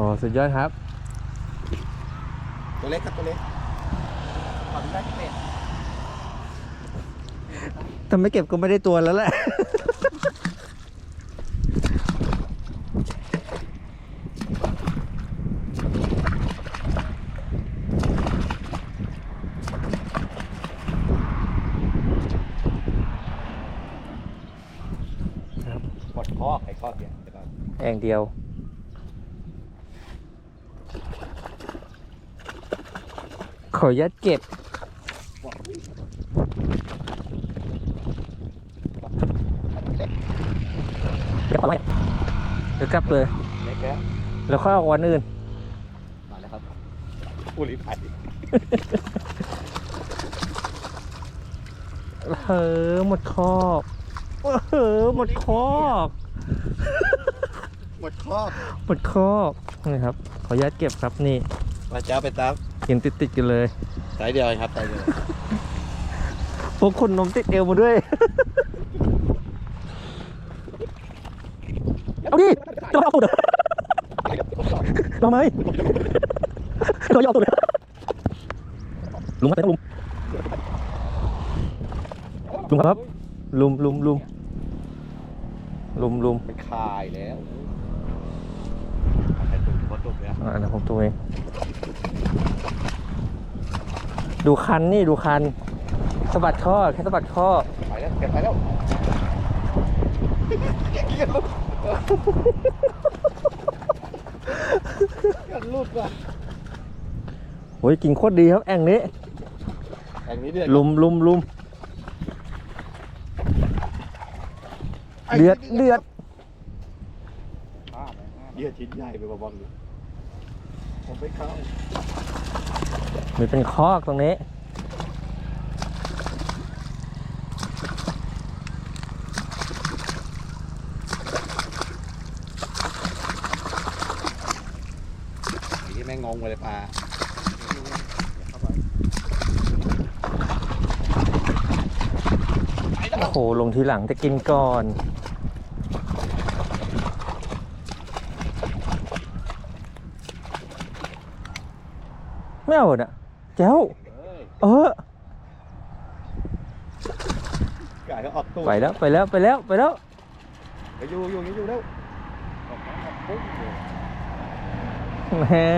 อ๋อสุดยอดครับ ตัวเล็กครับตัวเล็กขออนุญาตเป็ดถ้าไม่เก็บก็ไม่ได้ตัวแล้วแหละหมดคอกไอ้คอกเนี่ยเดี๋ยวก่อน แองเดียว ขออนุญาตเก็บ เดี๋ยวก่อนไว้เดี๋ยวกลับเลย เล็กแล้วแล้วค่อยเอาวันอื่น มาแล้วครับอุลิภัยเฮ้อหมดคอกเฮ้อหมดคอก หมดคอกหมดคอกนี่ครับ ขออนุญาตเก็บครับนี่มาเจ้าไปตามกินติดติดๆกันเลย สายเดียวเองครับสายเดียวพวกคนนมติดเอวมาด้วย เอาดิจะเอาตูดเหรอเราไหมเราเอาตูดเหรอลุงครับเป็นลุงลุงครับลุมลุมลุมลุมลุมมันคายแล้วไอ้ตุ่มพอตุ่มเนี่ยอ่านะผมตัวเองดูคันนี่ดูคันสะบัดข้อแค่สะบัดข้อไปแล้วเก็บไปแล้วกันรุดว่ะโอ้ยกินโคตรดีครับแอ่งนี้แองนี้เดือดลุมลุมลุมเดือดเดือดเดือดชิ้นใหญ่ไปบอลเลย ผมไม่เข้ามีเป็นคอกตรงนี้ที่แม่งงงไปเลยปลาโอ้โหลงทีหลังจะกินก่อน ไม่เอาน่ะแจ้วเฮ้ยเออ ไก่เขาออกตู้ไปแล้วไปแล้วไปแล้วไปแล้ว ไปอยู่อยู่อยู่อยู่แล้วออกมาออกปุ๊บเลยแหม่